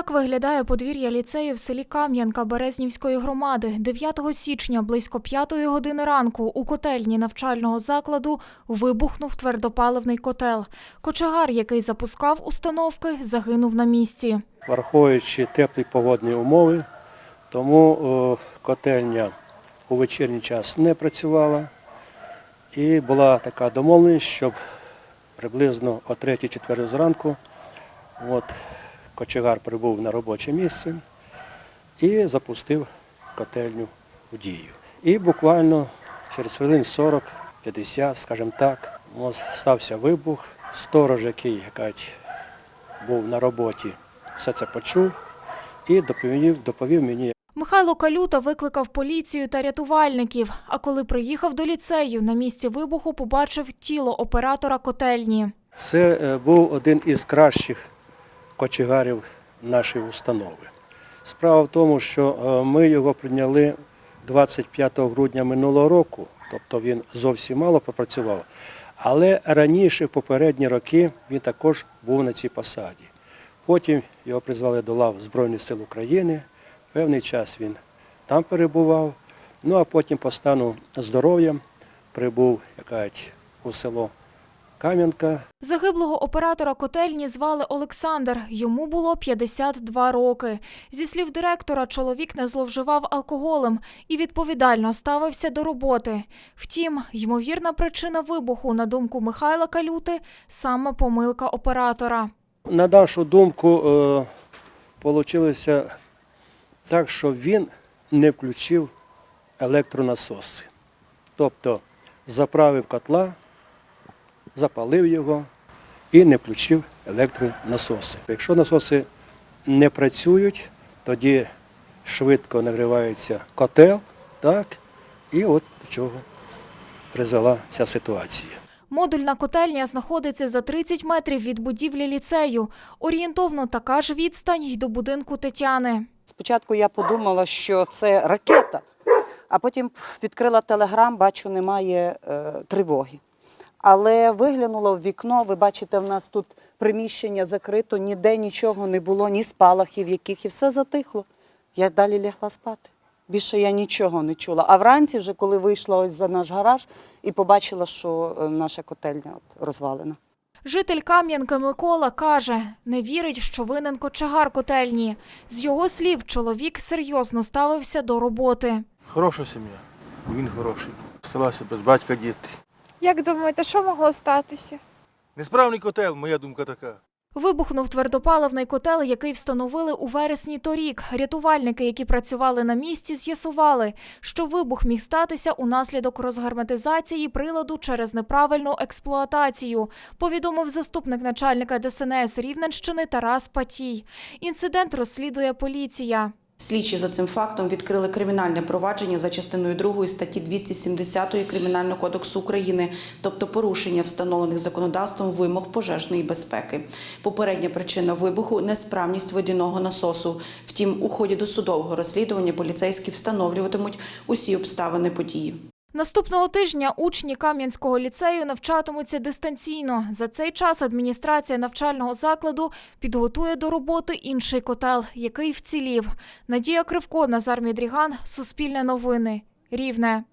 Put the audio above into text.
Так виглядає подвір'я ліцею в селі Кам'янка Березнівської громади. 9 січня близько 5 години ранку у котельні навчального закладу вибухнув твердопаливний котел. Кочегар, який запускав установки, загинув на місці. враховуючи теплі погодні умови, тому котельня у вечірній час не працювала. І була така домовленість, щоб приблизно о 3-4 зранку от, кочегар прибув на робоче місце і запустив котельню в дію. І буквально через хвилин 40-50, скажімо так, стався вибух. Сторож, який як був на роботі, все це почув і доповів, доповів мені, Михайло Калюта викликав поліцію та рятувальників. А коли приїхав до ліцею, на місці вибуху побачив тіло оператора котельні. Це е, був один із кращих кочегарів нашої установи. Справа в тому, що е, ми його прийняли 25 грудня минулого року, тобто він зовсім мало попрацював. Але раніше, в попередні роки, він також був на цій посаді. Потім його призвали до лав Збройних сил України. Певний час він там перебував. Ну а потім по стану здоров'я прибув як кажуть, у село Кам'янка, Загиблого оператора котельні звали Олександр. Йому було 52 роки. Зі слів директора, чоловік не зловживав алкоголем і відповідально ставився до роботи. Втім, ймовірна причина вибуху, на думку Михайла Калюти, саме помилка оператора. На нашу думку, вийшло так, що він не включив електронасоси. Тобто заправив котла, запалив його і не включив електронасоси. Якщо насоси не працюють, тоді швидко нагрівається котел, так, і от до чого призвела ця ситуація. Модульна котельня знаходиться за 30 метрів від будівлі ліцею. Орієнтовно така ж відстань й до будинку Тетяни. Спочатку я подумала, що це ракета, а потім відкрила телеграм, бачу, немає е, тривоги. Але виглянула в вікно, ви бачите, в нас тут приміщення закрито, ніде нічого не було, ні спалахів яких, і все затихло. Я далі лягла спати. Більше я нічого не чула. А вранці, вже коли вийшла ось за наш гараж і побачила, що е, наша котельня от розвалена. Житель Кам'янки Микола каже, не вірить, що винен кочегар котельні. З його слів, чоловік серйозно ставився до роботи. Хороша сім'я, він хороший. Сталася без батька діти. Як думаєте, що могло статися? Несправний котел, моя думка така. Вибухнув твердопаливний котел, який встановили у вересні торік. Рятувальники, які працювали на місці, з'ясували, що вибух міг статися унаслідок розгарматизації приладу через неправильну експлуатацію, повідомив заступник начальника ДСНС Рівненщини Тарас Патій. Інцидент розслідує поліція. Слідчі за цим фактом відкрили кримінальне провадження за частиною 2 статті 270 Кримінального кодексу України, тобто порушення встановлених законодавством вимог пожежної безпеки. Попередня причина вибуху несправність водяного насосу. Втім, у ході досудового розслідування поліцейські встановлюватимуть усі обставини події. Наступного тижня учні Кам'янського ліцею навчатимуться дистанційно. За цей час адміністрація навчального закладу підготує до роботи інший котел, який вцілів. Надія Кривко, Назар Мідріган, Суспільне новини. Рівне.